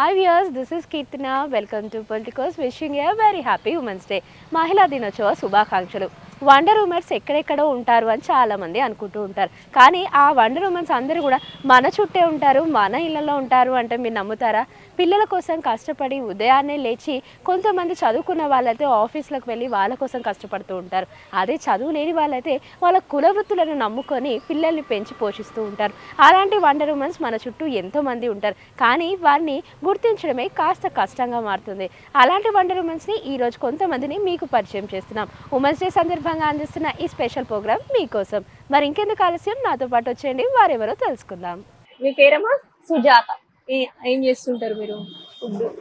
Hi viewers this is Keerthana welcome to politicos wishing a very happy women's day మహిళా దినోత్సవ శుభాకాంక్షలు wonder womens ఎక్కడెక్కడో ఉంటారు అని చాలామంది అనుకుంటూ ఉంటారు. కానీ ఆ వండర్ ఉమెన్స్ అందరూ కూడా మన చుట్టే ఉంటారు మన ఇళ్ళలో ఉంటారు అంటే మీరు నమ్ముతారా? పిల్లల కోసం కష్టపడి ఉదయాన్నే లేచి కొంతమంది చదువుకున్న వాళ్ళైతే ఆఫీస్లకు వెళ్ళి వాళ్ళ కోసం కష్టపడుతూ ఉంటారు. అదే చదువు లేని వాళ్ళైతే వాళ్ళ కులవృత్తులను నమ్ముకొని పిల్లల్ని పెంచి పోషిస్తూ ఉంటారు. అలాంటి వండర్ ఉమెన్స్ మన చుట్టూ ఎంతోమంది ఉంటారు. కానీ వారిని గుర్తించడమే కాస్త కష్టంగా మారుతుంది. అలాంటి వండర్ ఉమెన్స్ని ఈరోజు కొంతమందిని మీకు పరిచయం చేస్తున్నాం. ఉమెన్స్ డే సందర్భంగా అందిస్తున్న ఈ స్పెషల్ ప్రోగ్రామ్ మీకోసం. మరి ఇంకెందుకు ఆలస్యం? నాతో పాటు వచ్చేయండి. వారెవరో తెలుసుకుందాం. మీ పేరమ్మా? సుజాత. ఏ- చేస్తుంటారు మీరు? Food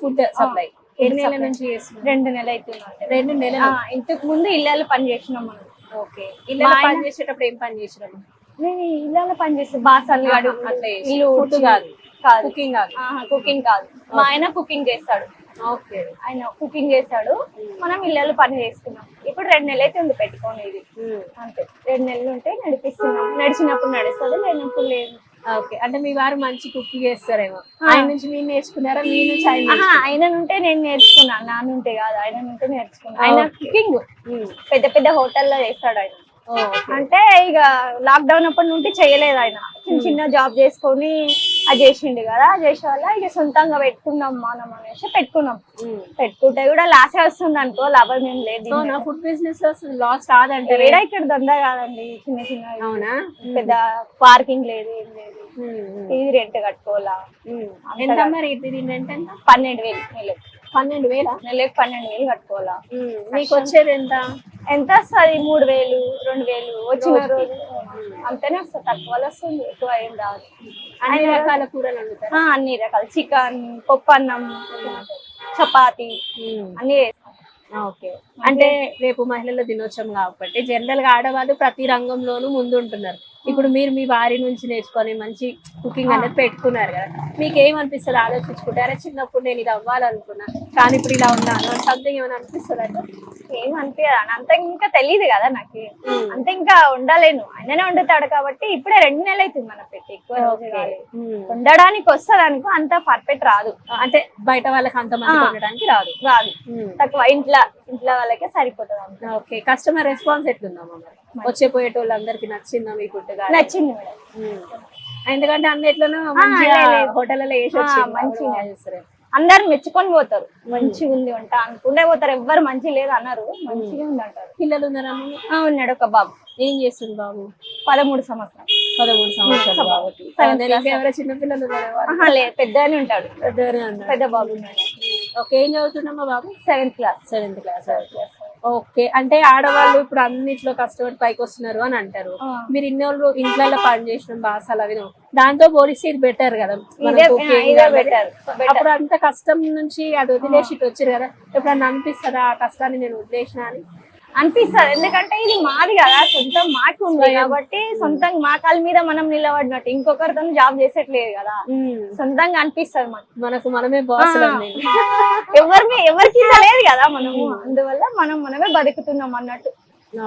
food supply. ఎన్ని నెలల నుంచి చేస్తున్నారు? రెండు నెలలు అవుతుంది రెండు నెలలు. ఇంతకు ముందు ఇళ్ళలో పని చేసినాం మనం. ఓకే. ఇల్లు మా పని చేసేటప్పుడు ఏం పని చేసినాము నేను ఇళ్ళలో పని చేస్తే బాసన్లు అట్లా చేసి. ఇల్లు ఫుడ్ ఊడ్చి- కాదు. కాదు. కుకింగ్ కాదు. కుకింగ్ కాదు. మా ఆయన కుకింగ్ చేస్తాడు. ఓకే. ఆయన కుకింగ్ చేస్తాడు మనం ఇళ్ళలో పని చేస్తున్నాం ఇప్పుడు రెండు నెలలు అయితే ఉంది పెట్టుకొని ఇది అంతే. రెండు నెలలు ఉంటే నడిపిస్తున్నాం. నడిచినప్పుడు నడుస్తుంది లేనప్పుడు లేదు. ఓకే. అంటే మీ వారు మంచి కుకింగ్ చేస్తారేమో. ఆయన నుంచి మీరు నేర్చుకున్నారా? మీ నుంచి ఆయన ఆయన నుంటే నేను నేర్చుకున్నా. నా నుంటే కాదు ఆయన నుంటే నేర్చుకున్నా. ఆయన. కుకింగ్. పెద్ద పెద్ద హోటల్లో చేస్తాడు ఆయన. అంటే ఇక లాక్డౌన్ అప్పటి నుండి చేయలేదు ఆయన. చిన్న చిన్న జాబ్ చేసుకొని అది చేసిండు కదా అది చేసే వల్ల ఇక సొంతంగా పెట్టుకుందాం మనం అనేసి పెట్టుకున్నాం. పెట్టుకుంటే కూడా లాసే వస్తుంది అనుకో లాభం ఏం లేదు ఫుడ్ బిజినెస్లో లాస్ కాదంటారు ఏడా ఇక్కడ దందా కాదండి చిన్న చిన్న అవునా? పెద్ద పార్కింగ్ లేదు ఏం లేదు. ఇది రెంట్ కట్టుకోవాలా. ఎంత మరి ఇది? రెంట్ పన్నెండు వేలు నెలకు. పన్నెండు వేలా? నెలకు పన్నెండు వేలు కట్టుకోవాలా. మీకు వచ్చేది ఎంత? ఎంత వస్తుంది? మూడు వేలు రెండు వేలు వచ్చిన రోజు. అంతనే వస్తుంది. తక్కువలో వస్తుంది. ఎక్కువ ఏం రాదు. అన్ని రకాల కూరలు వండుతారు? ఆ, అన్ని రకాలు. చికెన్ పప్పు అన్నం చపాతి అన్ని. ఓకే. అంటే రేపు మహిళల దినోత్సవం కాబట్టి జనరల్గా ఆడవాళ్ళు ప్రతి రంగంలోనూ ముందు ఉంటున్నారు ఇప్పుడు మీరు మీ వారి నుంచి నేర్చుకొని మంచి కుకింగ్ అనేది పెట్టుకున్నారు కదా. మీకు ఏమనిపిస్తుంది ఆలోచించుకుంటే అరే చిన్నప్పుడు నేను ఇది అవ్వాలనుకున్నా కానీ ఇప్పుడు ఇలా ఉన్నాను సంథింగ్ ఏమైనా అనిపిస్తుంది అంటే ఏం అనిపించదు అంత ఇంకా తెలియదు కదా నాకు. అంతే ఇంకా ఉండలేను. ఆయననే వండుతాడు కాబట్టి ఇప్పుడే రెండు నెలలు అవుతుంది మన పెట్టి. ఎక్కువ. వండడానికి వస్తుంది అనుకో అంత పర్ఫెక్ట్ రాదు. అంటే బయట వాళ్ళకి అంతమంది ఆ. కొనడానికి రాదు. రాదు. తక్కువ ఇంట్లో ఇంట్లో వాళ్ళకే సరిపోతుంది అంతే. ఓకే. కస్టమర్ రెస్పాన్స్ ఎట్లుందమ్మా మరి? వచ్చే పోయేటోళ్ళందరికీ నచ్చిందా మీ ఫుడ్ నచ్చింది మేడం. ఎందుకంటే అన్నిట్లోనూ. హోటల్లో వేసి మంచిగా. అందరు మెచ్చుకొని పోతారు. మంచిగా ఉంది వంట అనుకుంటే పోతారు. ఎవ్వరు మంచి లేదు అన్నారు. మంచిగా ఉంది అంటారు. పిల్లలు ఉన్నారా ఉన్నాడు ఒక బాబు. ఏం చేస్తుంది బాబు? పదమూడు సంవత్సరాలు. పదమూడు సంవత్సరాలు. ఎవరో చిన్న పిల్లలు లేదు. పెద్దగానే ఉంటాడు. పెద్ద బాబు ఉన్నాడు. ఓకే ఏం చదువుతున్నామా బాబు? Seventh class. Seventh class. Okay. అంటే ఆడవాళ్ళు ఇప్పుడు అన్నిట్లో కష్టపడి పైకి వస్తున్నారు అని అంటారు. మీరు ఇన్ని రోజులు ఇంట్లో పని చేసిన బాసాలు అవి. దాంతో పోలిస్తే ఇది బెటర్ కదా. అప్పుడు అంత కష్టం నుంచి అది వదిలేసి వచ్చారు కదా. ఎప్పుడన్నా అనిపిస్తుందా ఆ కష్టాన్ని నేను వదిలేసిన అని? అనిపిస్తుంది. ఎందుకంటే ఇది మాది కదా సొంతం మాకు ఉంది కాబట్టి సొంతంగా మా కాళ్ళ మీద మనం నిలబడినట్టు ఇంకొకరితో జాబ్ చేసేట్లేదు కదా. సొంతంగా అనిపిస్తుంది మనకు మనకు మనమే ఎవరి ఎవరికి లేదు కదా మనము. అందువల్ల మనం మనమే బతుకుతున్నాం అన్నట్టు.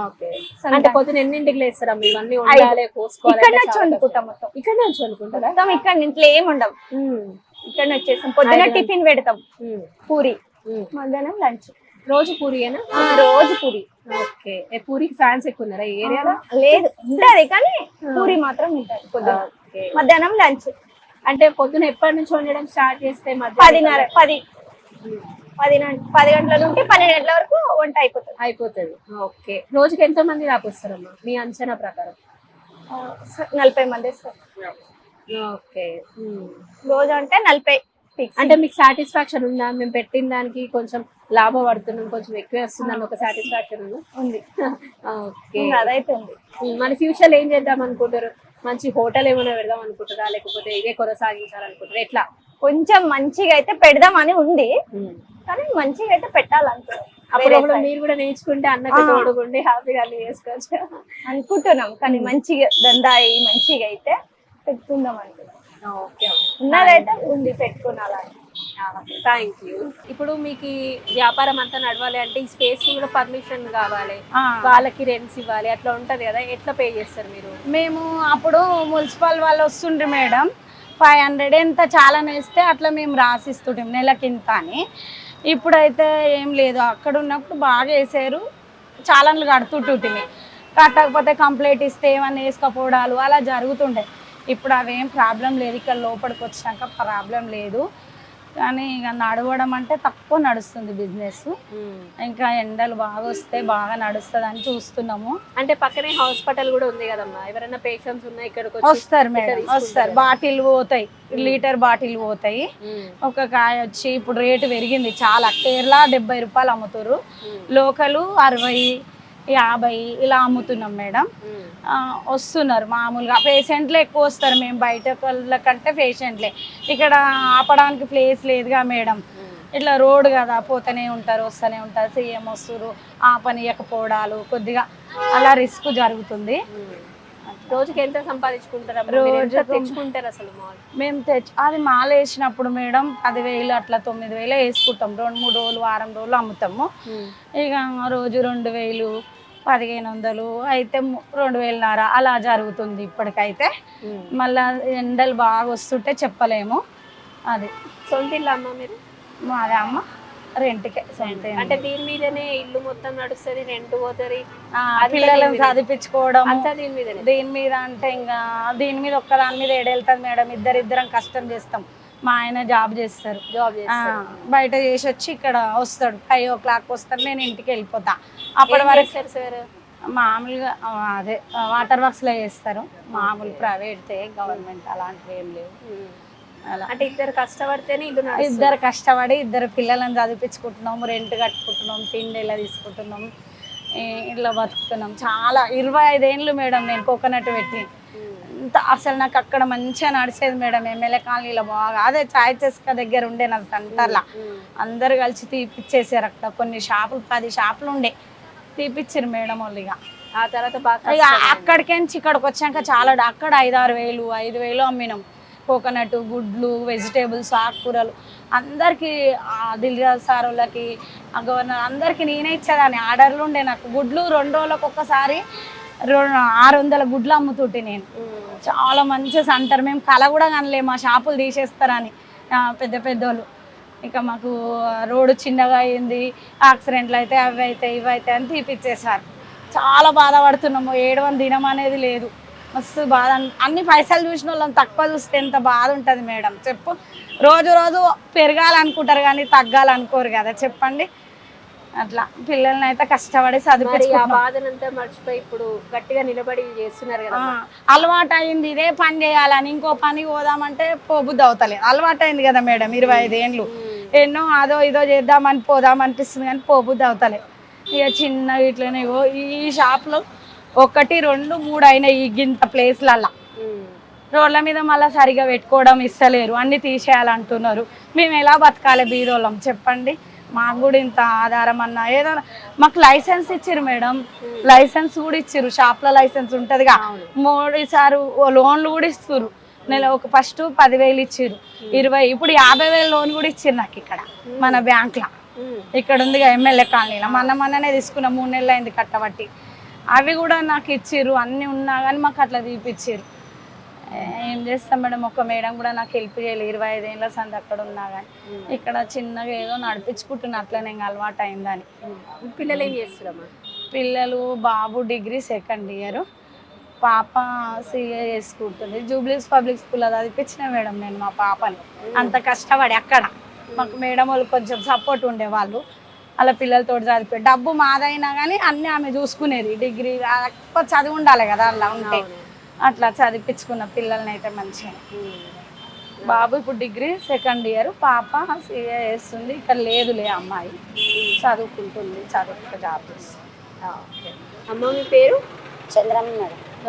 ఓకే. అంటే పొద్దున ఎన్నింటికి లేస్తారమ్మా ఇవన్నీ ఉండాలి కోసుకోవాలి ఇక్కడ నుంచి వండుకుంటాం మొత్తం. ఇక్కడ నుంచి మొత్తం ఇక్కడ ఇంట్లో ఏం ఉండవు. ఇక్కడ వచ్చేస్తాం. పొద్దున టిఫిన్ పెడతాం. పూరి. మధ్యాహ్నం లంచ్. రోజు పూరియేనా రోజు పూరి. ఓకే. ఏ పూరికి ఫ్యాన్స్ ఎక్కువ ఉన్నారా ఈ ఏరియాలో? లేదు. ఉంటది కానీ పూరి మాత్రం ఉంటది పొద్దున. మధ్యాహ్నం లంచ్. అంటే పొద్దున ఎప్పటి నుంచి వండడం స్టార్ట్ చేస్తే పదిన్నర పది. పది పది గంటల నుండి పన్నెండు గంటల వరకు వంట అయిపోతుంది. అయిపోతుంది. ఓకే. రోజుకి ఎంతో మంది దాకా వస్తారమ్మా మీ అంచనా ప్రకారం. నలభై మంది వస్తారు. ఓకే. రోజు అంటే నలభై. అంటే మీకు సాటిస్ఫాక్షన్ ఉందా? మేము పెట్టిన దానికి కొంచెం లాభపడుతున్నాం కొంచెం ఎక్కువ వస్తుందని ఒక సాటిస్ఫాక్షన్ ఉందా? ఉంది. ఓకే. అదైతే ఉంది. మన ఫ్యూచర్ ఏం చేద్దాం అనుకుంటారు? మంచి హోటల్ ఏమైనా పెడదాం అనుకుంటారా? లేకపోతే ఇదే కొనసాగించాలనుకుంటారా? ఎట్లా? కొంచెం మంచిగా అయితే పెడదామని ఉంది. కానీ మంచిగా అయితే అప్పుడు side. మీరు కూడా నేర్చుకుంటే అన్నకు ఆ. తోడుకుండి హ్యాపీగా అన్ని చేసుకోవచ్చు. అనుకుంటున్నాం. కానీ మంచిగా దందా అయ్యి మంచిగా అయితే పెట్టుకుందాం అనుకున్నాం ఓకే ఉన్నదైతే ఉంది పెట్టుకున్నాలని థ్యాంక్ యూ. ఇప్పుడు మీకు వ్యాపారం అంతా నడవాలి అంటే ఈ స్పేస్ కూడా పర్మిషన్ కావాలి. వాళ్ళకి రెంట్స్ ఇవ్వాలి అట్లా ఉంటది కదా. ఎట్లా పే చేస్తారు మీరు? మేము అప్పుడు మున్సిపల్ వాళ్ళు వస్తుండ్రు మేడం. ఫైవ్ హండ్రెడ్ ఎంత చాలా వేస్తే అట్లా మేము రాసిస్తుంటాం నెలకింత అని. ఇప్పుడైతే ఏం లేదు. అక్కడ ఉన్నప్పుడు బాగా వేసారు. చాలాన్లు కడుతుంటుంటిమి కట్టకపోతే కంప్లైంట్ ఇస్తే ఏమన్నా వేసుకపోవడాలు అలా జరుగుతుండే. ఇప్పుడు అవేం ప్రాబ్లం లేదు. ఇక్కడ లోపలికి వచ్చినాక ప్రాబ్లం లేదు. కానీ ఇక నడవడం అంటే తక్కువ నడుస్తుంది బిజినెస్ ఇంకా ఎండలు బాగా వస్తే బాగా నడుస్తుంది అని చూస్తున్నాము. అంటే పక్కనే హాస్పిటల్ కూడా ఉంది కదమ్మా. ఎవరైనా పేషెంట్స్ ఉన్నా ఇక్కడికి వచ్చి వస్తారు మేడం ఇక్కడ వస్తారు. బాటిల్ పోతాయి. లీటర్ బాటిల్ పోతాయి. ఉమ్, ఒక కాయ వచ్చి ఇప్పుడు రేటు పెరిగింది. చాలా. కేరళ డెబ్బై రూపాయలు అమ్ముతారు లోకలు అరవై యాభై ఇలా అమ్ముతున్నాం మేడం. వస్తున్నారు మామూలుగా. పేషెంట్లే ఎక్కువ వస్తారు మేము బయట కంటే పేషెంట్లే. ఇక్కడ ఆపడానికి ప్లేస్ లేదుగా మేడం. ఇట్లా రోడ్ కదా పోతూనే ఉంటారు వస్తూనే ఉంటారు. సీఎం వస్తారు ఆపనీయకపోవడాలు కొద్దిగా అలా రిస్క్ జరుగుతుంది. రోజుకి ఎంత సంపాదించుకుంటారు రోజు తెచ్చుకుంటారు అసలు మేము తెచ్చి అది మాల వేసినప్పుడు మేడం పదివేలు అట్లా తొమ్మిది వేలు వేసుకుంటాం. రెండు మూడు రోజులు వారం రోజులు అమ్ముతాము. ఇక రోజు రెండు వేలు పదిహేను వందలు అయితే రెండు వేలున్నర అలా జరుగుతుంది ఇప్పటికైతే. మళ్ళా ఎండలు బాగా వస్తుంటే చెప్పలేము. అది. సొంత ఇల్లు అమ్మ మీరు? మాది అమ్మ. రెంట్కే సొంత ఇల్లు. అంటే దీని మీదనే ఇల్లు మొత్తం నడుస్తుంది రెంట్ పోతుంది. ఆ, అంతా పిల్లలను దీని మీదే. చదివించుకోవడం అంతా దీని మీదనే? దీని మీద అంటే ఇంకా దీని మీద ఒక్క దాని మీద ఏడెళ్తుంది మేడం. ఇద్దరిద్దరం కష్టం చేస్తాం. మా ఆయన జాబ్ చేస్తారు. జాబ్ చేస్తారు. బయట చేసి వచ్చి ఇక్కడ వస్తాడు. ఫైవ్ ఓ క్లాక్ వస్తాడు. నేను ఇంటికి వెళ్ళిపోతా. అప్పటి వరకు సార్? మామూలుగా అదే వాటర్ వర్క్స్లో చేస్తారు. మామూలు ప్రైవేట్ గవర్నమెంట్ అలాంటివి ఏం లేవు. అంటే ఇద్దరు కష్టపడితేనే ఇద్దరు కష్టపడి ఇద్దరు పిల్లలను చదివించుకుంటున్నాము రెంట్ కట్టుకుంటున్నాం తిండి ఇలా తీసుకుంటున్నాం ఇట్లా బతుకుతున్నాం. చాలా ఇరవై ఐదేళ్ళు మేడం నేను కోకోనట్ పెట్టి. ఇంత అసలు నాకు అక్కడ మంచిగా నడిచేది మేడం ఎమ్మెల్యే కాలనీలో బాగా. అదే చాయ్ చెస్క దగ్గర ఉండే నాకు సెంటర్లో. అందరు కలిసి తీపిచ్చేసారు అక్కడ. కొన్ని షాపులు పది షాపులు ఉండే. తీపిచ్చారు మేడం వాళ్ళు ఇక ఆ తర్వాత బాగా ఇక అక్కడికించి ఇక్కడికి వచ్చాక చాలా అక్కడ ఐదు ఆరు వేలు ఐదు వేలు అమ్మినాం. కోకోనట్ గుడ్లు వెజిటేబుల్స్ ఆకుకూరలు. అందరికీ దిల్రాజ్ సార్ వాళ్ళకి ఆ గవర్నర్ అందరికీ నేనే ఇచ్చేదాన్ని. ఆర్డర్లు ఉండే నాకు. గుడ్లు రెండు రోజులకు ఒక్కసారి ఆరు వందల గుడ్లు అమ్ముతుంటే నేను. చాలా మంచిగా అంటారు మేము కళ కూడా కనలే మా షాపులు తీసేస్తారని. పెద్ద పెద్దోళ్ళు. ఇక మాకు రోడ్డు చిన్నగా అయింది. యాక్సిడెంట్లు అయితే అవి అయితే ఇవి అయితే అని తీపిచ్చేసారు చాలా బాధపడుతున్నాము. ఏడవని దినం అనేది లేదు. మస్తు బాధ. అన్- అన్ని పైసలు చూసిన వాళ్ళని తక్కువ చూస్తే ఎంత బాధ ఉంటుంది మేడం. చెప్పు. రోజు రోజు పెరగాలనుకుంటారు కానీ తగ్గాలనుకోరు కదా. చెప్పండి. అట్లా. పిల్లల్ని అయితే కష్టపడి ఇప్పుడు గట్టిగా నిలబడి చేస్తున్నారు కదా. అలవాటు అయింది ఇదే పని చేయాలని ఇంకో పని పోదామంటే పోబుద్ది అవుతలేదు. అలవాటు అయింది కదా మేడం ఇరవై ఐదు ఏండ్లు ఎన్నో అదో ఇదో చేద్దామని పోదాం అనిపిస్తుంది కానీ పోబుద్ది అవుతలేదు. ఇక చిన్న ఇట్లనే ఈ షాప్లో ఒకటి రెండు మూడు అయినాయి ఈ గింత ప్లేస్లల్లా. రోడ్ల మీద మళ్ళీ సరిగా పెట్టుకోవడం ఇస్తలేరు. అన్ని తీసేయాలంటున్నారు. మేము ఎలా బతకాలి బీదోళ్ళం? చెప్పండి. మాకు కూడా ఇంత ఆధారం అన్న. ఏదో మాకు లైసెన్స్ ఇచ్చారు మేడం. లైసెన్స్ కూడా ఇచ్చారు షాప్లో లైసెన్స్ ఉంటుందిగా. మోడీ సారు లోన్లు కూడా ఇస్తారు నెల ఒక ఫస్ట్ పదివేలు ఇచ్చారు ఇరవై ఇప్పుడు యాభై వేలు లోన్ కూడా ఇచ్చారు నాకు ఇక్కడ మన బ్యాంక్లో. ఇక్కడ ఉందిగా ఎమ్మెల్యే కాలనీలో. మొన్న మొన్ననే తీసుకున్న మూడు నెలలు అయింది కట్టబట్టి. అవి కూడా నాకు ఇచ్చిర్రు. అన్నీ ఉన్నా కానీ మాకు అట్లా తీపిచ్చిర్రు. ఏం చేస్తాం మేడం? ఒక మేడం కూడా నాకు హెల్ప్ చేయాలి. ఇరవై ఐదేళ్ళ సంది అక్కడ ఉన్నా కానీ ఇక్కడ చిన్నగా ఏదో నడిపించుకుంటున్నా. అట్లనే ఇంకా అలవాటు అయిందని. పిల్లలు ఏం చేస్తున్నారమ్మా పిల్లలు బాబు డిగ్రీ సెకండ్ ఇయర్ పాప సీఏ చేసుకుంటుంది. జూబ్లీస్ పబ్లిక్ స్కూల్లో చదివించిన మేడం నేను మా పాపని. అంత కష్టపడి అక్కడ. మాకు మేడం వాళ్ళు కొంచెం సపోర్ట్ ఉండేవాళ్ళు అలా పిల్లలతో చదివి డబ్బు మాదైనా కానీ అన్నీ ఆమె చూసుకునేది. డిగ్రీ చదివి ఉండాలి కదా అలా ఉంటే. అట్లా చదివించుకున్న పిల్లల్ని అయితే మంచిగా. బాబు ఇప్పుడు డిగ్రీ సెకండ్ ఇయర్ పాప సీఏ చేస్తుంది. ఇక్కడ లేదులే అమ్మాయి. చదువుకుంటుంది చదువుకుంటూ జాబ్ చేస్తుంది. ఓకే. అమ్మ మీ పేరు? చంద్రమ్మ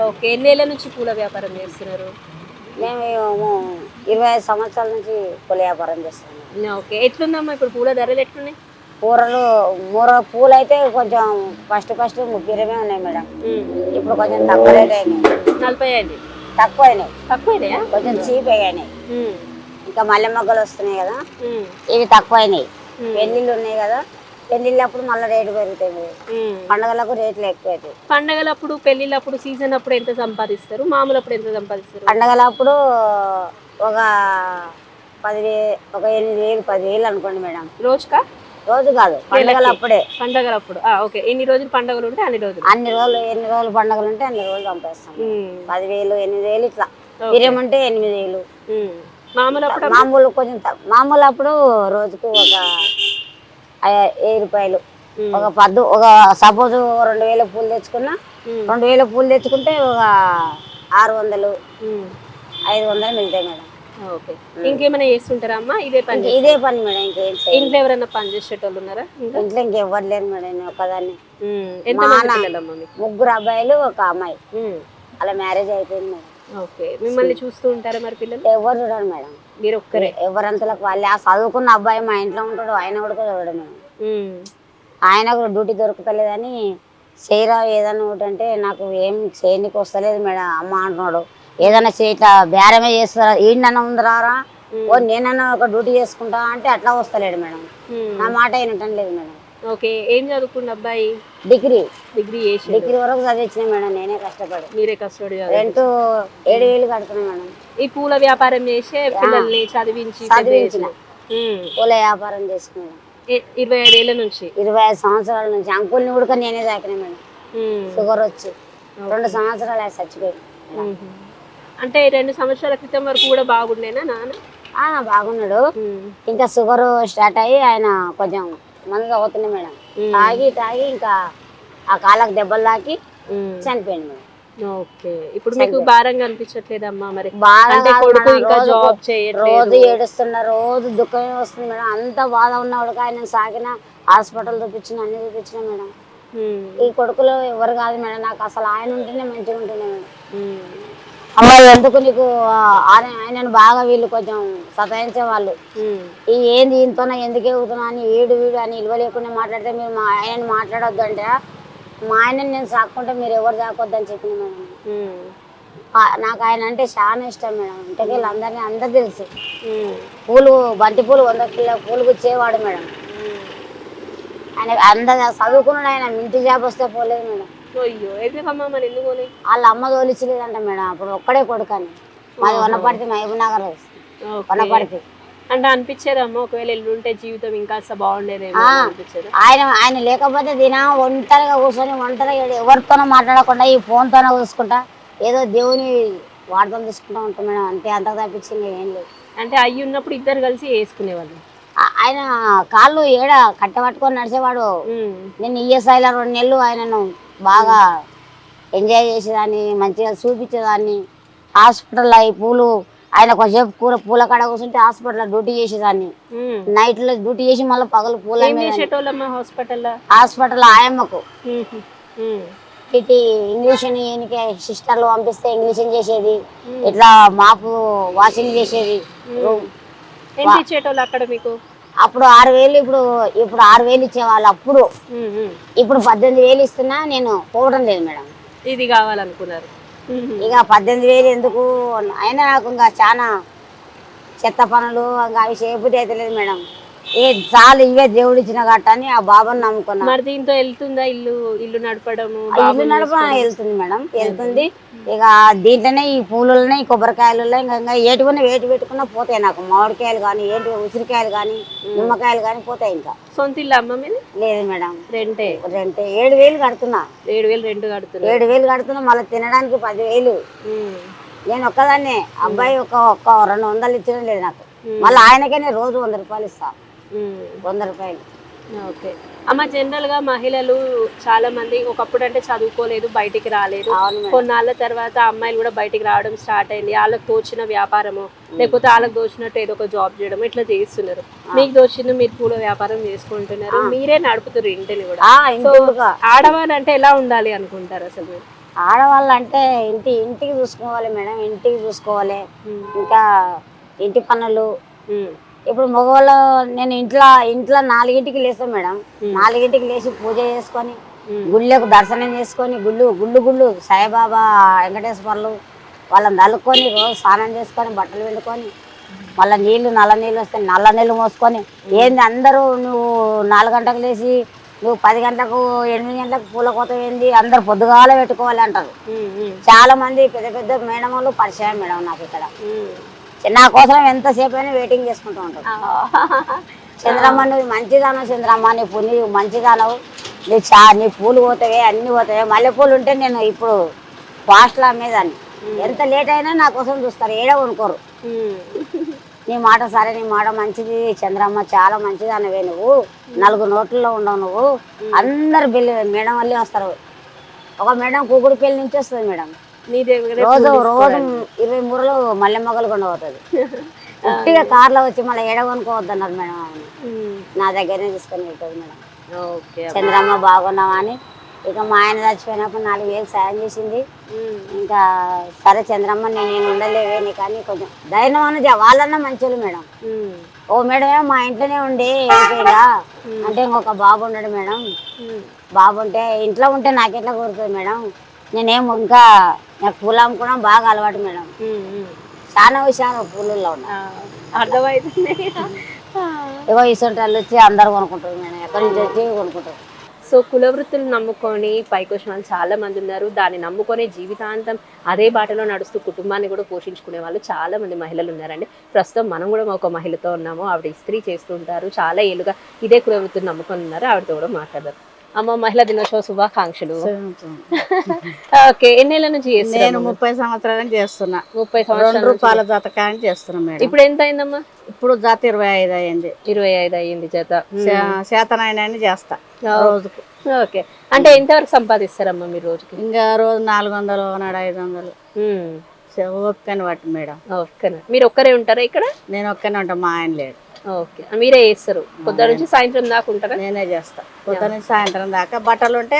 ఓకే. ఎన్నేళ్ళ నుంచి పూల వ్యాపారం చేస్తున్నారు? మేము ఇరవై ఐదు సంవత్సరాల నుంచి పూల వ్యాపారం చేస్తాము ఓకే. ఎట్లుందమ్మా ఇప్పుడు పూల ధరలు ఎట్లున్నాయి? కూరలు మూర పూలు అయితే కొంచెం ఫస్ట్ ఫస్ట్ ఇరవై ఉన్నాయి మేడం. ఇప్పుడు కొంచెం తక్కువ రేట్ అయినాయి. నలభై ఐదు తక్కువ అయినాయి కొంచెం చీప్ అయినాయి ఇంకా మల్లె మొగ్గలు వస్తున్నాయి కదా. ఇవి తక్కువ అయినాయి. పెళ్ళిళ్ళు ఉన్నాయి కదా. పెళ్ళిళ్ళప్పుడు మళ్ళీ రేటు పెరుగుతాయి. పండగలకు రేట్లు ఎక్కువ అవుతాయి పండగలప్పుడు పెళ్ళిళ్ళప్పుడు సీజన్ అప్పుడు ఎంత సంపాదిస్తారు? మామూలు అప్పుడు ఎంత సంపాదిస్తారు? పండగలప్పుడు ఒక పదివే ఒక ఎనిమిది వేలు పదివేలు అనుకోండి మేడం. రోజుకా? రోజు కాదు పండుగలు అప్పుడే పండగలు అప్పుడు ఆ, ఓకే. ఎన్ని రోజులు పండగలు ఉంటే అన్ని రోజులు? అన్ని రోజులు ఎన్ని రోజులు పండుగలు ఉంటే అన్ని రోజులు పంపిస్తాం. పదివేలు ఎనిమిది వేలు ఇట్లా. ఓకే. బిర్యమంటే ఎనిమిది వేలు. మామూలు అప్పుడు అమ్మ? మామూలు కొంచెం మామూలు అప్పుడు రోజుకు ఒక వెయ్యి రూపాయలు. ఒక పద్దు ఒక సపోజ్ రెండు వేల పూలు తెచ్చుకున్నా రెండు వేల పూలు తెచ్చుకుంటే ఒక ఆరు వందలు. ఐదు వందలు మిగులుతాయి మేడం. ఓకే. ఇంకేమైనా చేస్తుంటారా అమ్మా? ఇదే పని ఇదే పని మేడం ఇంకేం. ఇంట్లో ఎవరైనా పని చేసేటోళ్ళు ఉన్నారా ఇంకా? ఇంట్లో ఇంకెవ్వరు లేరు మేడం నేను ఒక్కదాన్ని. ఉమ్, ఎంతమంది మా నా- పిల్లలమ్మా మీకు? ముగ్గురు అబ్బాయిలు ఒక అమ్మాయి. ఉమ్, అలా మ్యారేజ్ అయిపోయింది మేడం. ఓకే. మిమ్మల్ని చూస్తూ ఉంటారా మరి పిల్లలు? ఎవరు చూడరు మేడం. మీరు ఒక్కరే? ఎవరంతలకు వాళ్ళే. ఆ చదువుకున్న అబ్బాయి మా ఇంట్లో ఉంటాడు ఆయన కూడా చూడడు మేడం. ఉమ్, ఆయనకు డ్యూటీ దొరుకుతలేదని చేయరా ఏదన్నా ఒకటి అంటే నాకు ఏం చేయనికి వస్తలేదు మేడం అమ్మ అంటున్నాడు. ఏదైనా ఇట్లా బేరమే చేస్తారా? ఈయనన్నా ఉందిరారా? ఓ నేనన్నా ఒక డ్యూటీ చేసుకుంటా అంటే అట్లా వస్తలేడు మేడం. నా మాట వినటం లేదు మేడం. ఓకే ఏం చదువుకున్న అబ్బాయి? డిగ్రీ. డిగ్రీ చేసి డిగ్రీ వరకు చదివించిన మేడం నేనే కష్టపడి. మీరే కష్టపడి. రెంట్ ఏడు వేలు కడుతున్నా మేడం. ఈ పూల వ్యాపారం చేసే పిల్లల్ని చదివించి చదివించిన. పూల వ్యాపారం చేసుకున్నాను ఇరవై ఐదేళ్ళ నుంచి? ఇరవై ఐదు సంవత్సరాల నుంచి. అంకుల్ని కూడా నేనే తాకిన మేడం. షుగర్ వచ్చి. రెండు సంవత్సరాలు ఉమ్. అంటే రెండు సంవత్సరాల క్రితం వరకు కూడా బాగుండేనా నాన్న? ఆ, బాగున్నాడు. ఇంకా షుగర్ స్టార్ట్ అయ్యి ఆయన కొంచెం మందు అవుతుంది మేడం. తాగి తాగి ఇంకా ఆ కాళ్ళకు దెబ్బలు తాకి. చనిపోయింది మేడం. ఓకే. ఇప్పుడు మీకు భారంగా అనిపించట్లేదమ్మా మరి? అంటే కొడుకు ఇంకా రోజు జాబ్ రోజు ఏడుస్తున్నా రోజు దుఃఖమే వస్తుంది మేడం. అంత బాధ ఉన్నవాడు ఆయన సాగిన హాస్పిటల్ చూపించిన అన్ని చూపించిన మేడం. ఈ కొడుకులో ఎవరు కాదు మేడం నాకు అసలు ఆయన ఉంటేనే మంచిగా ఉంటుండే మేడం. అమ్మాయి ఎందుకు నీకు ఆయనను బాగా వీళ్ళు కొంచెం సతాయించే వాళ్ళు. ఈ ఏంది ఈయనతోనే ఎందుకు ఎగుతున్నా అని ఏడు వీడు అని ఇలువ లేకుండా మాట్లాడితే మీరు మా ఆయనని మాట్లాడొద్దు అంటే మా ఆయనని నేను సాక్కుంటే మీరు ఎవరు సాకొద్దు అని చెప్పిన మేడం. నాకు ఆయన అంటే చాలా ఇష్టం మేడం. ఇంటికి అందరినీ అందరు తెలుసు. పూలు బంతి పూలు వంద కిలో పూలు గుచ్చేవాడు మేడం. ఆయన అందరు చదువుకున్నాడు ఆయన ఇంటి జాబ్ వస్తే పోలేదు మేడం. అయ్యో ఎందుకమ్మా మరి ఎందుకు? వాళ్ళ అమ్మ తోలిచ్చలేదంట మేడం అప్పుడు ఒక్కడే కొడుకని మాది వనపడితే మహబూబ్ నగర్ ఓకే. వనపడితే అంటే అనిపించేదమ్మా ఒకవేళ ఎల్లుంటే జీవితం ఇంకా బాగుండేదేమో. అని అనిపించేదా? ఆయన ఆయన లేకపోతే దిన ఒంటరిగా కూర్చొని ఒంటరిగా ఎవరితోనో మాట్లాడకుండా ఈ ఫోన్తోనే చూసుకుంటా ఏదో దేవుని వాడతాం చూసుకుంటా ఉంటాం మేడం. అంతే అంతకు తప్పించింది ఏం లేదు. అంటే అయ్యి ఉన్నప్పుడు ఇద్దరు కలిసి వేసుకునేవాళ్ళు. ఆయన కాళ్ళు ఏడ కట్టబట్టుకొని నడిచేవాడు. నేను ఈఎస్ఐలో రెండు నెలలు ఆయనను బాగా ఎంజాయ్ చేసేదాన్ని మంచిగా చూపించేదాన్ని. హాస్పిటల్లో ఈ పూలు ఆయన కొంచెంసేపు కూర పూల కాడ కూర్చుంటే హాస్పిటల్లో డ్యూటీ చేసేదాన్ని. ఉమ్. నైట్లో డ్యూటీ చేసి మళ్ళీ పగలు పూల హాస్పిటల్ ఆయమ్మకు. ఇటు ఇంగ్లీష్ సిస్టర్లు పంపిస్తే ఇంగ్లీష్ చేసేది. ఇట్లా మాపు వాషింగ్ చేసేది. అక్కడ మీకు? అప్పుడు ఆరు వేలు ఇప్పుడు ఇప్పుడు ఆరు వేలు ఇచ్చేవాళ్ళు అప్పుడు. ఇప్పుడు పద్దెనిమిది వేలు ఇస్తున్నా నేను పోవడం లేదు మేడం. ఇది కావాలనుకున్నారు. ఇక పద్దెనిమిది వేలు ఎందుకు? అయినా నాకు ఇంకా చాలా చెత్త పనులు ఇంకా అవి చేయబుద్ధి అయితే లేదు మేడం. ఏ చాలు ఇవే దేవుడు ఇచ్చిన గట్ట అని ఆ బాబాని నమ్ముకున్నా. మరి దీంతో వెళ్తుందా ఇల్లు ఇల్లు నడపడము ఆ ఇల్లు నడప వెళ్తుంది మేడం వెళ్తుంది. ఇక దీంట్లోనే ఈ పూలలోనే ఈ కొబ్బరికాయలలో ఇంకా ఏటుకున్నా వేటు పెట్టుకున్నా పోతాయి నాకు. మామిడికాయలు కానీ ఏంటి ఉసిరికాయలు కానీ నిమ్మకాయలు కానీ పోతాయి ఇంకా. సొంత ఇల్లు అమ్మ లేదు మేడం. రెంటే. రెంట్. ఏడు వేలు కడుతున్నా. ఏడు వేలు రెండు కడుతున్నారు. ఏడు వేలు కడుతున్నా మళ్ళీ తినడానికి పదివేలు నేను ఒక్కదాన్నే. అబ్బాయి ఒక ఒక్క రెండు వందలు ఇచ్చడం లేదు నాకు. మళ్ళీ ఆయనకే నేను రోజు వంద రూపాయలు ఇస్తా. ఉమ్. వంద రూపాయలు. ఓకే. అమ్మ జనరల్గా మహిళలు చాలా మంది ఒకప్పుడు అంటే చదువుకోలేదు బయటికి రాలేదు. కొన్నాళ్ళ తర్వాత అమ్మాయిలు కూడా బయటికి రావడం స్టార్ట్ అయింది. వాళ్ళకి తోచిన వ్యాపారము లేకపోతే వాళ్ళకి దోచినట్టు ఏదో ఒక జాబ్ చేయడం ఇట్లా చేస్తున్నారు. మీకు దోచింది మీరు పూల వ్యాపారం చేసుకుంటున్నారు. మీరే నడుపుతారు ఇంటిని కూడా. ఆడవాళ్ళు అంటే ఎలా ఉండాలి అనుకుంటారు అసలు ఆడవాళ్ళు అంటే ఇంటి ఇంటికి చూసుకోవాలి మేడం. ఇంటికి చూసుకోవాలి. ఇంకా ఇంటి పనులు ఇప్పుడు మగవాళ్ళు నేను ఇంట్లో ఇంట్లో నాలుగింటికి లేస్తాను మేడం. నాలుగింటికి లేచి పూజ చేసుకొని. గుళ్ళకు దర్శనం చేసుకొని గుళ్ళు గుళ్ళు గుళ్ళు సాయిబాబా వెంకటేశ్వర్లు వాళ్ళని నలుక్కొని రోజు స్నానం చేసుకొని బట్టలు పిండుకొని మళ్ళీ నీళ్ళు నల్ల నీళ్ళు వస్తాయి నల్ల నీళ్ళు మోసుకొని ఏంది అందరూ నువ్వు నాలుగు గంటలకు లేచి నువ్వు పది గంటలకు ఎనిమిది గంటలకు పూల కోత ఏంది అందరు పొద్దుగాల పెట్టుకోవాలి అంటారు. చాలా మంది పెద్ద పెద్ద మేడం వాళ్ళు పరిచయం మేడం నాకు ఇక్కడ. నా కోసం ఎంతసేపు అయినా వెయిటింగ్ చేసుకుంటూ ఉంటాను చంద్రమ్మ నువ్వు మంచిదానవు చంద్రమ్మ నీ పుణ్య నువ్వు మంచిదానవు. నీ చా నీ పూలు పోతావే అన్ని పోతావే మల్లె పూలు ఉంటే నేను ఇప్పుడు ఫాస్ట్లో అమ్మేదాన్ని. ఎంత లేట్ అయినా నా కోసం చూస్తారు ఏడ కొనుక్కోరు. నీ మాట సరే నీ మాట మంచిది. చంద్రమ్మ చాలా మంచిది అన్నవే నువ్వు నలుగురు నోట్లలో ఉండవు నువ్వు. అందరు బిల్లు మేడం వల్లే వస్తారు. ఒక మేడం కూకుడు పెళ్ళి నుంచి వస్తుంది మేడం. నీ దగ్గర రోజు రోజు ఇరవై మూరలు మల్లె మొగలు కొండ పోతుంది ఉట్టిగా కార్లో వచ్చి మళ్ళీ ఏడ కొనుక్కోవద్దన్నారు మేడం నా దగ్గరనే తీసుకొని వెళ్తుంది మేడం. ఓకే చంద్రమ్మ బాగున్నావా అని. ఇక మా ఆయన చచ్చిపోయినప్పుడు నాలుగు వేలు సాయం చేసింది. ఇంకా సరే చంద్రమ్మ నేను నేను ఉండలేవే నీ కానీ కొంచెం ధైర్యం అని చె- వాళ్ళన్నా మంచోళ్ళు మేడం. ఓ మేడం ఏమో మా ఇంట్లోనే ఉండి వెళ్ళిపోయిందా అంటే ఇంకొక బాబు ఉన్నాడు మేడం. బాబు ఉంటే ఇంట్లో ఉంటే నాకెట్లా కోరుతుంది మేడం? నేనేం ఇంకా నాకు పూలు అమ్ముకోవడం బాగా అలవాటు మేడం. చాలా విషయాలు పూలలో ఉన్నా అర్థమవుతుంది ఇసొంటి వాళ్ళు వచ్చి అందరు కొనుక్కుంటారు మేడం. ఎక్కడి నుంచి వచ్చి కొనుక్కుంటారు. సో కుల వృత్తులు నమ్ముకొని పైకి వచ్చిన వాళ్ళు చాలా మంది ఉన్నారు. దాన్ని నమ్ముకొని జీవితాంతం అదే బాటలో నడుస్తూ కుటుంబాన్ని కూడా పోషించుకునే వాళ్ళు చాలా మంది మహిళలు ఉన్నారండి. ప్రస్తుతం మనం కూడా ఒక మహిళతో ఉన్నాము. ఆవిడ ఇస్త్రీ చేస్తూ ఉంటారు. చాలా ఏళ్ళుగా ఇదే కుల వృత్తిని నమ్ముకొని ఉన్నారు. ఆవిడతో కూడా మాట్లాడదాం. అమ్మ మహిళా దినోత్సవ శుభాకాంక్షలు. ఓకే నుంచి నేను ముప్పై సంవత్సరాలు చేస్తున్నా. ముప్పై సంవత్సరాల రూపాయల జత కానీ చేస్తున్నా మేడం. ఇప్పుడు ఎంత అయిందమ్మా? ఇప్పుడు జత ఇరవై ఐదు అయింది. ఇరవై ఐదు అయ్యింది జత. చేతనైనా చేస్తా రోజుకు. ఓకే. అంటే ఎంతవరకు సంపాదిస్తారమ్మా మీరు రోజుకి? ఇంకా రోజు నాలుగు వందలు నాడు ఐదు వందలు. ఓపికని బట్టి మేడం. ఓకేనా మీరు ఒక్కరే ఉంటారా ఇక్కడ? నేను ఒక్కనే ఉంటా మా ఆయన లేడు. ఓకే. మీరే చేస్తారు. పొద్దున నుంచి సాయంత్రం దాకా ఉంటారా? నేనే చేస్తా. పొద్దున్న నుంచి సాయంత్రం దాకా. బట్టలు ఉంటే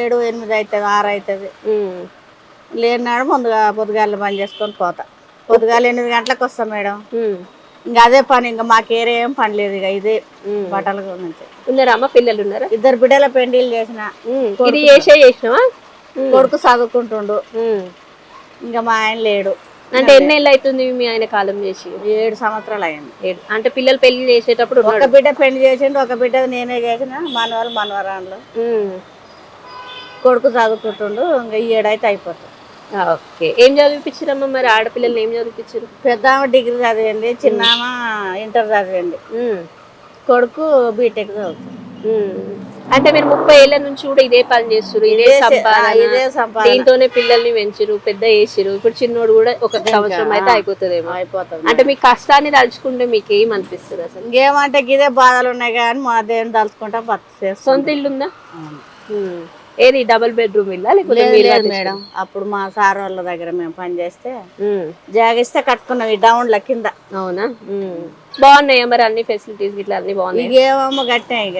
ఏడు ఎనిమిది అవుతుంది ఆరు అవుతుంది. లేనినాడు ముందుగా పొద్దుగాల పని చేసుకొని పోతా. పొద్దుగాల ఎనిమిది గంటలకు వస్తా మేడం. ఇంకా అదే పని ఇంకా మాకేరే ఏం పని లేదు ఇక ఇదే. బట్టల గురించి. ఉన్నారా అమ్మ? పిల్లలు ఉన్నారా? ఇద్దరు బిడ్డల పెండిలు చేసిన. ఇది చేసే చేసినావా. కొడుకు చదువుకుంటుండు. ఇంకా మా ఆయన లేడు. అంటే ఎన్నేళ్ళు అవుతుంది మీ ఆయన కాలం చేసి? ఏడు సంవత్సరాలు అయింది. ఏడు. అంటే పిల్లలు పెళ్ళి చేసేటప్పుడు ఒక బిడ్డ పెళ్ళి చేసిండు ఒక బిడ్డ నేనే చేసిన మనవాళ్ళు మనవరాళ్ళు. కొడుకు చదువుకుంటుండు ఇంకా ఈ ఏడైతే అయిపోతుంది. ఓకే. ఏం చదివిపించారమ్మా మరి ఆడపిల్లల్ని ఏం చదివిపించారు పెద్ద డిగ్రీ చదివింది చిన్న ఆమె ఇంటర్ చదివింది. కొడుకు బీటెక్ చదువుతుంది. అంటే మీరు ముప్పై ఏళ్ళ నుంచి కూడా ఇదే పని చేస్తారు ఇదే ఇదే సంపాదన. ఇదే దీంతోనే పిల్లల్ని పెంచిరు పెద్ద చేసిరు ఇప్పుడు చిన్నోడు కూడా ఒక సంవత్సరం అయితే అయిపోతుందేమో. అయిపోతుంది. అంటే మీ కష్టాన్ని తలుచుకుంటే మీకు ఏం అనిపిస్తుంది అసలు? ఇంకేమంటే గిదే బాధలు ఉన్నాయి కానీ మా దేవుని తలుచుకుంటా సొంత ఇల్లు ఉందా ఉమ్. ఏది డబుల్ బెడ్రూమ్ ఇల్లా? లేకపోతే మేడం. అప్పుడు మా సార్ వాళ్ళ దగ్గర మేము పని చేస్తే. జాగిస్తే కట్టుకున్నాం ఈ డౌన్ల కింద. అవునా. బాగున్నాయా మరి అన్ని ఫెసిలిటీస్ ఇట్లా అన్ని బాగున్నాయి? ఏమో ఇక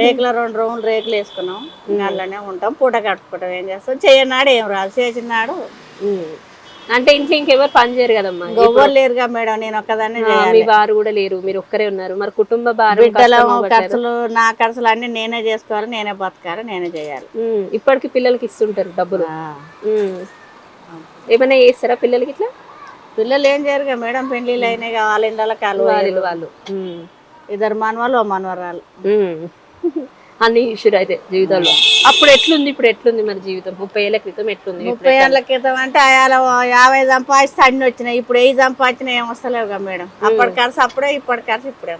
రేకుల రెండు రూములు రేకులు వేసుకున్నాం. ఇంకా అందులోనే ఉంటాం పూట కట్టుకుంటాం ఏం చేస్తాం. చేయనాడు ఏం రాదు. చేసినాడు. అంటే ఇంట్లో ఇంకెవరు పని చేయరు కదమ్మా ఎవ్వరు లేరుగా మేడం నేను ఒక్కదాన్నే మీ వారు కూడా లేరు మీరు ఒక్కరే ఉన్నారు మరి కుటుంబ భారం? ఖర్చులు నా ఖర్చులు అన్ని నేనే చేసుకోవాలి నేనే బతకాలి నేనే చేయాలి. ఇప్పటికి పిల్లలకి ఇస్తుంటారు డబ్బులు. ఏమైనా చేస్తారా పిల్లలకి ఇట్లా పిల్లలు ఏం చేయరుగా మేడం పెళ్ళిళ్ళు అయినాయి వాళ్ళ ఇండ్ల కాలు వాళ్ళు. ఇద్దరు మనవాళ్ళు ఓ మనవరాలు. అన్ని ఇష్యూలు అయితే జీవితంలో. అప్పుడు ఎట్లుంది? ఇప్పుడు ఎట్లుంది మరి జీవితం? ముప్పై ఏళ్ళ క్రితం ఎట్లుంది? ముప్పై ఏళ్ళ క్రితం అంటే అయాల యాభై సంపాదిస్తే అన్ని వచ్చినాయి. ఇప్పుడు ఏ సంపాదించినా ఏం వస్తలేవుగా మేడం. అప్పటి ఖర్చు అప్పుడే ఇప్పటి ఖర్చు ఇప్పుడే.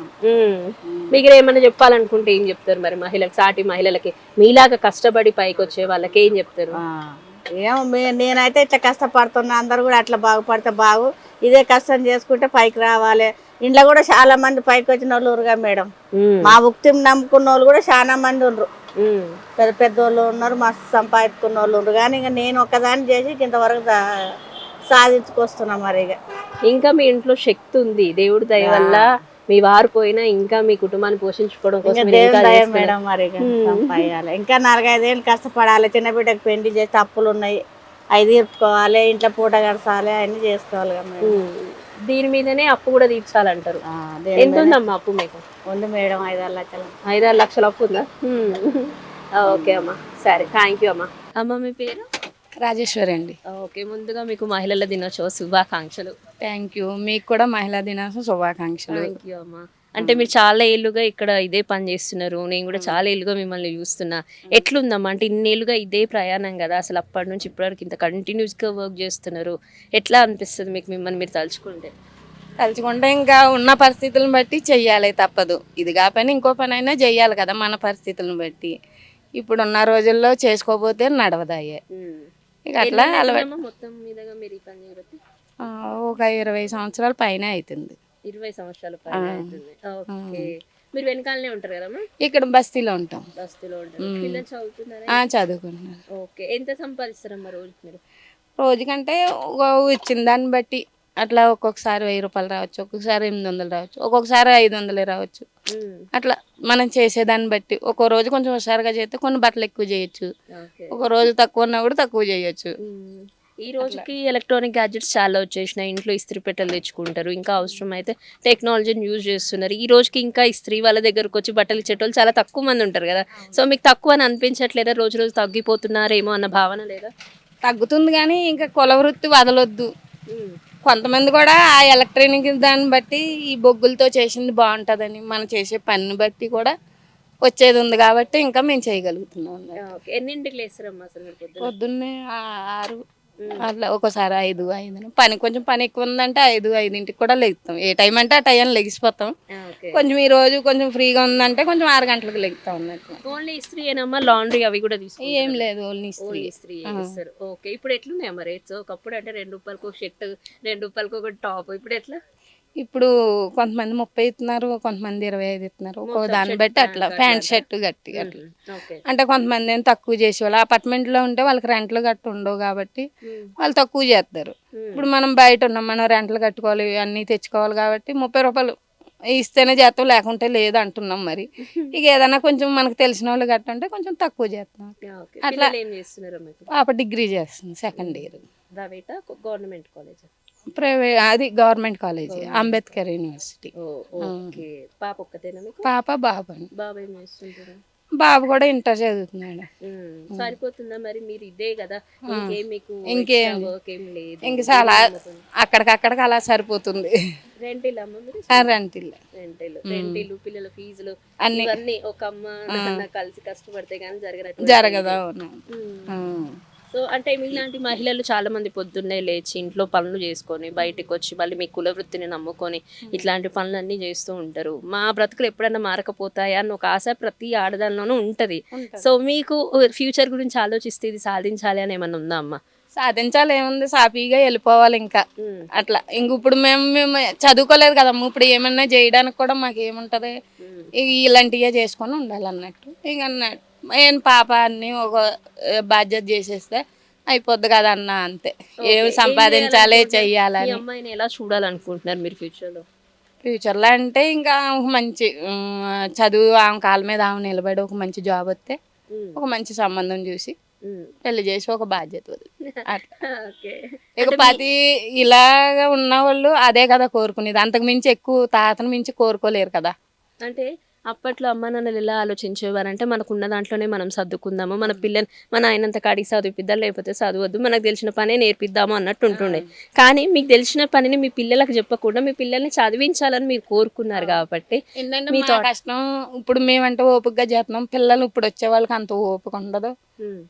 మీకు ఏమైనా చెప్పాలనుకుంటే ఏం చెప్తారు మరి మహిళలకు సాటి మహిళలకి? మీలాగా కష్టపడి పైకి వచ్చే వాళ్ళకి ఏం చెప్తారు? ఏమో నేనైతే ఇట్లా కష్టపడుతున్నా అందరు కూడా అట్లా బాగుపడితే బాగు. ఇదే కష్టం చేసుకుంటే పైకి రావాలి. ఇంట్లో కూడా చాలా మంది పైకి వచ్చిన వాళ్ళు ఉరుగా మేడం. మా భక్తిని నమ్ముకున్న వాళ్ళు కూడా చాలా మంది ఉన్నారు. పెద్ద పెద్ద వాళ్ళు ఉన్నారు మస్తు సంపాదించుకున్న వాళ్ళు ఉన్నారు కానీ ఇంకా నేను ఒకదాన్ని చేసి ఇంతవరకు సాధించుకొస్తున్నా మరి ఇక. ఇంకా మీ ఇంట్లో శక్తి ఉంది. దేవుడి దయ వల్ల మీ వారు పోయినా ఇంకా మీ కుటుంబాన్ని పోషించుకోవడం కోసం. మేడం మరి ఇక నాలుగైదేళ్ళు కష్టపడాలి. చిన్న బిడ్డకు పెళ్ళి చేస్తే అప్పులు ఉన్నాయి. అవి తీర్చుకోవాలి. ఇంట్లో పూట గడచాలి అన్ని చేసుకోవాలి కదా. దీని మీదనే అప్పు కూడా తీర్చాలంటారు. ఎంత ఉందమ్మా అప్పు మీకు? ఉంది మేడం ఐదు ఆరు లక్షలు. ఐదారు లక్షల అప్పు ఉందా? ఓకే అమ్మా. సరే థ్యాంక్ యూ అమ్మా. అమ్మ మీ పేరు? రాజేశ్వరి అండి. ఓకే ముందుగా మీకు మహిళల దినోత్సవ శుభాకాంక్షలు. థ్యాంక్ యూ మీకు కూడా మహిళా దినోత్సవం శుభాకాంక్షలు. థ్యాంక్ యూ అమ్మా. అంటే మీరు చాలా ఏళ్ళుగా ఇక్కడ ఇదే పని చేస్తున్నారు. నేను కూడా చాలా ఏళ్ళుగా మిమ్మల్ని చూస్తున్నా. ఎట్లుందమ్మా? అంటే ఇన్నేళ్ళుగా ఇదే ప్రయాణం కదా. అసలు అప్పటి నుంచి ఇప్పటివరకు ఇంత కంటిన్యూస్గా వర్క్ చేస్తున్నారు. ఎట్లా అనిపిస్తుంది మీకు మిమ్మల్ని మీరు తలుచుకుంటే? తలుచుకుంటే ఇంకా ఉన్న పరిస్థితులను బట్టి చెయ్యాలి తప్పదు. ఇది కాకపోయినా ఇంకో పని అయినా చెయ్యాలి కదా మన పరిస్థితులను బట్టి. ఇప్పుడు ఉన్న రోజుల్లో చేసుకోకపోతే నడవదాయే ఇక అట్లా అలవాటు. మొత్తం మీదగా మీరు ఒక ఇరవై సంవత్సరాల పైన అవుతుంది ఇరవై సంవత్సరాల ఓకే. మీరు వెనకాలనే ఉంటారు కదమ్మా ఇక్కడ బస్తీలో ఉంటాం. బస్తీలో ఉంటారు. పిల్లలు చదువుతున్నారా? ఆ, చదువుకుంటున్నాను ఓకే. ఎంత సంపాదిస్తారమ్మా రోజు మీరు? రోజుకంటే ఇచ్చిన దాన్ని బట్టి అట్లా ఒక్కొక్కసారి వెయ్యి రూపాయలు రావచ్చు ఒక్కొక్కసారి ఎనిమిది వందలు రావచ్చు ఒక్కొక్కసారి ఐదు వందలే రావచ్చు. అట్లా మనం చేసేదాన్ని బట్టి ఒక్కో రోజు కొంచెం హుషారుగా చేస్తే కొన్ని బట్టలు ఎక్కువ చేయొచ్చు. ఒక రోజు తక్కువ ఉన్నా కూడా తక్కువ చేయొచ్చు. ఈ రోజుకి ఎలక్ట్రానిక్ గ్యాడ్జెట్స్ చాలా వచ్చేసినాయి. ఇంట్లో ఇస్త్రీ పెట్టెలు తెచ్చుకుంటారు. ఇంకా అవసరం అయితే టెక్నాలజీని యూజ్ చేస్తున్నారు. ఈ రోజుకి ఇంకా ఇస్త్రీ వాళ్ళ దగ్గరకు వచ్చి బట్టలు ఇచ్చేటోళ్ళు చాలా తక్కువ మంది ఉంటారు కదా. సో మీకు తక్కువ అని అనిపించట్లేదా? రోజు రోజు తగ్గిపోతున్నారేమో అన్న భావన లేదా? తగ్గుతుంది కానీ ఇంకా కుల వృత్తి వదలొద్దు. కొంతమంది కూడా ఆ ఎలక్ట్రానిక్ దాన్ని బట్టి ఈ బొగ్గులతో చేసింది బాగుంటుందని మనం చేసే పనిని బట్టి కూడా వచ్చేది ఉంది కాబట్టి ఇంకా మేము చేయగలుగుతున్నాం ఎన్నింటికి లేస్తారమ్మా అసలు పొద్దున్న? ఆరు అట్లా ఒకసారి ఐదు ఐదు పని కొంచెం పని ఎక్కువ ఉందంటే ఐదు ఐదింటికి కూడా లెగుతాం. ఏ టైం అంటే ఆ టైం లెగిసిపోతాం. కొంచెం ఈ రోజు కొంచెం ఫ్రీగా ఉందంటే కొంచెం ఆరు గంటలకు లెగుతాం అన్నట్టు. ఓన్లీ ఇస్త్రీ ఏనమ్మా లాండ్రీ అవి కూడా తీసుకుంటారా? ఏం లేదు ఓన్లీ ఇస్త్రీ. ఇస్త్రీ చేస్తారు. ఓకే. ఇప్పుడు ఎట్లున్నాయమ్మా రేట్స్ ఒకప్పుడు అంటే రెండు రూపాయలకు ఒక షర్ట్ రెండు రూపాయలకు ఒక టాప్. ఇప్పుడు ఎట్లా? ఇప్పుడు కొంతమంది ముప్పై ఇస్తున్నారు కొంతమంది ఇరవై ఐదు ఇస్తున్నారు ఒక్కో దాన్ని బట్టి అట్లా ప్యాంట్. షర్ట్ గట్టి అట్లా. అంటే కొంతమంది ఏం తక్కువ చేసేవాళ్ళు. అపార్ట్మెంట్లో ఉంటే వాళ్ళకి రెంట్లు గట్టు ఉండవు కాబట్టి వాళ్ళు తక్కువ చేస్తారు ఇప్పుడు మనం బయట ఉన్నాం మనం రెంట్లు కట్టుకోవాలి అన్నీ తెచ్చుకోవాలి కాబట్టి ముప్పై రూపాయలు ఇస్తేనే చేస్తాం లేకుంటే లేదు అంటున్నాం మరి. ఇక ఏదైనా కొంచెం మనకు తెలిసిన వాళ్ళు గట్ట ఉంటే కొంచెం తక్కువ చేస్తాం అట్లా. పాప డిగ్రీ చేస్తుంది second year government college? Private అది government college Ambedkar university. Okay. పాప ఒక్కతేనా పాప బాబు బాబు ఏం చేస్తుంటారు బాబు కూడా ఇంటర్ చదువుతున్నాడు. సరిపోతుందా మరి? మీరు ఇదే కదా. ఇంకేం మీకు ఇంకేం లేదు. ఇంక చాలా అక్కడికక్కడికి అలా సరిపోతుంది. రెంటిల్ అమ్మ మీరు? ఆ రెంటిల్లు రెంటిల్. రెంటిలు పిల్లల ఫీజులు అన్ని. ఒక అమ్మ కలిసి కష్టపడితే కానీ జరగదు జరగదా అవును. సో అంటే మీలాంటి మహిళలు చాలా మంది పొద్దున్నే లేచి ఇంట్లో పనులు చేసుకొని బయటికి వచ్చి మళ్ళీ మీ కుల వృత్తిని నమ్ముకొని ఇట్లాంటి పనులన్నీ చేస్తూ ఉంటారు. మా బ్రతుకులు ఎప్పుడైనా మారకపోతాయా అని ఒక ఆశ ప్రతి ఆడదానిలోనూ ఉంటది. సో మీకు ఫ్యూచర్ గురించి ఆలోచిస్తే ఇది సాధించాలి అని ఏమన్నా ఉందా అమ్మ? సాధించాలి ఏముంది? సాఫీగా వెళ్ళిపోవాలి ఇంకా. ఉమ్. అట్లా. ఇంక ఇప్పుడు మేము మేము చదువుకోలేదు కదమ్మా ఇప్పుడు ఏమన్నా చేయడానికి కూడా మాకు ఏముంటది ఇక ఇలాంటివే చేసుకొని ఉండాలి అన్నట్టు ఇక అన్నట్టు. ఏం పాప అన్ని ఒక బాధ్యత చేసేస్తే అయిపోద్ది కదా అన్న అంతే. ఏం సంపాదించాలి చెయ్యాలని. అమ్మాయిని ఎలా చూడాలనుకుంటున్నారు మీరు ఫ్యూచర్లో? ఫ్యూచర్లో అంటే ఇంకా ఒక మంచి చదువు ఆమె కాళ్ళ మీద ఆమె నిలబడి ఒక మంచి జాబ్ వస్తే. ఒక మంచి సంబంధం చూసి. పెళ్ళి చేసి ఒక బాధ్యత ఇక పది ఇలాగ ఉన్న వాళ్ళు అదే కదా కోరుకునేది. అంతకు మించి ఎక్కువ తాతను మించి కోరుకోలేరు కదా. అంటే అప్పట్లో అమ్మ నాన్నలు ఎలా ఆలోచించేవారంటే మనకు ఉన్న దాంట్లోనే మనం సర్దుకుందాము మన పిల్లని మన అయినంత కాడికి చదివిద్దాం లేకపోతే చదవద్దు మనకు తెలిసిన పనే నేర్పిద్దాము అన్నట్టు ఉంటుండే. కానీ మీకు తెలిసిన పనిని మీ పిల్లలకు చెప్పకుండా మీ పిల్లల్ని చదివించాలని మీరు కోరుకున్నారు కాబట్టి ఏంటంటే మీ మా thought- కష్టం ఇప్పుడు మేమంటే ఓపికగా చేస్తున్నాం. పిల్లలు ఇప్పుడు వచ్చే వాళ్ళకి అంత ఓపిక ఉండదు.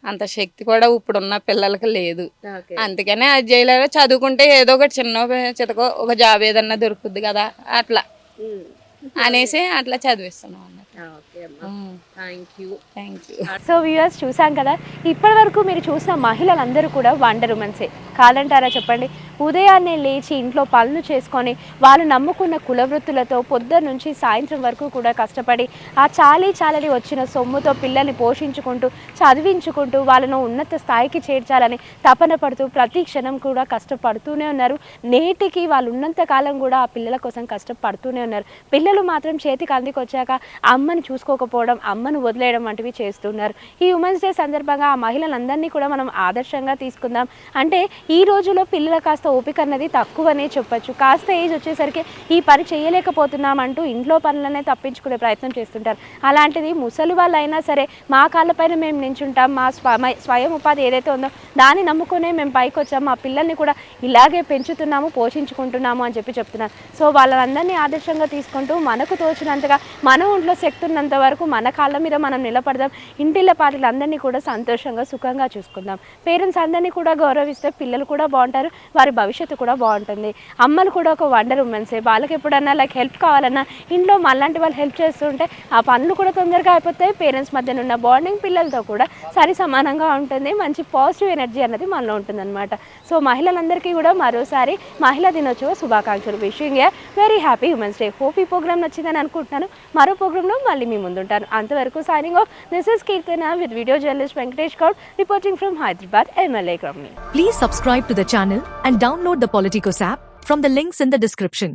అంత శక్తి కూడా ఇప్పుడున్న పిల్లలకి లేదు. అందుకనే అది చేయలేరు చదువుకుంటే ఏదో ఒకటి చిన్న చితకో ఒక జాబ్ ఏదన్నా దొరుకుద్ది కదా అట్లా. అనేసి అట్లా చదివిస్తున్నాం అన్నట్టు సో వ్యూవర్స్ చూసాం కదా? ఇప్పటి వరకు మీరు చూసిన మహిళలందరూ కూడా వండర్ ఉమెన్సే కాదంటారా చెప్పండి? ఉదయాన్నే లేచి ఇంట్లో పనులు చేసుకొని వాళ్ళు నమ్ముకున్న కుల వృత్తులతో పొద్దున్న నుంచి సాయంత్రం వరకు కూడా కష్టపడి ఆ చాలీ చాలని వచ్చిన సొమ్ముతో పిల్లల్ని పోషించుకుంటూ చదివించుకుంటూ వాళ్ళను ఉన్నత స్థాయికి చేర్చాలని తపన పడుతూ ప్రతి క్షణం కూడా కష్టపడుతూనే ఉన్నారు. నేటికి వాళ్ళు ఉన్నంత కాలం కూడా ఆ పిల్లల కోసం కష్టపడుతూనే ఉన్నారు. పిల్లలు మాత్రం చేతికి అందికొచ్చాక అమ్మని చేసుకోకపోవడం అమ్మను వదిలేయడం వంటివి చేస్తున్నారు. ఈ ఉమెన్స్ డే సందర్భంగా ఆ మహిళలందరినీ కూడా మనం ఆదర్శంగా తీసుకుందాం. అంటే ఈ రోజులో పిల్లల కాస్త ఓపిక అన్నది తక్కువనే చెప్పొచ్చు. కాస్త ఏజ్ వచ్చేసరికి ఈ పని చేయలేకపోతున్నాం అంటూ ఇంట్లో పనులనే తప్పించుకునే ప్రయత్నం చేస్తుంటారు. అలాంటిది ముసలి వాళ్ళైనా సరే మా కాళ్ళపైన మేము నించుంటాం. మా స్వ స్వయం ఉపాధి ఏదైతే ఉందో దాన్ని నమ్ముకునే మేము పైకి వచ్చాం మా పిల్లల్ని కూడా ఇలాగే పెంచుతున్నాము పోషించుకుంటున్నాము అని చెప్పి చెప్తున్నారు. సో వాళ్ళందరినీ ఆదర్శంగా తీసుకుంటూ మనకు తోచినంతగా మన ఒంట్లో శక్తి ఉన్నంత వరకు మన కాళ్ళ మీద మనం నిలబడదాం. ఇంటిళ్ళ పాటలు అందరినీ కూడా సంతోషంగా సుఖంగా చూసుకుందాం. పేరెంట్స్ అందరినీ కూడా గౌరవిస్తే పిల్లలు కూడా బాగుంటారు వారి భవిష్యత్తు కూడా బాగుంటుంది. అమ్మలు కూడా ఒక వండర్ ఉమెన్సే. వాళ్ళకి ఎప్పుడన్నా లైక్ హెల్ప్ కావాలన్నా ఇంట్లో మళ్ళాంటి వాళ్ళు హెల్ప్ చేస్తుంటే ఆ పనులు కూడా తొందరగా అయిపోతాయి. పేరెంట్స్ మధ్యన ఉన్న బాండింగ్ పిల్లలతో కూడా సరి సమానంగా ఉంటుంది. మంచి పాజిటివ్ ఎనర్జీ అనేది మనలో ఉంటుందన్నమాట. సో మహిళలందరికీ కూడా మరోసారి మహిళా దినోత్సవ శుభాకాంక్షలు. Wishing a very happy women's day hope ఈ ప్రోగ్రామ్ నచ్చిందని అనుకుంటున్నాను. మరో ప్రోగ్రాంలో మళ్ళీ మీ ముందుంటాను అంతవరకు signing off this is Keerthana with video journalist Venkatesh Goud reporting from Hyderabad MLA company Please subscribe to the channel and download the Politicos app from the links in the description.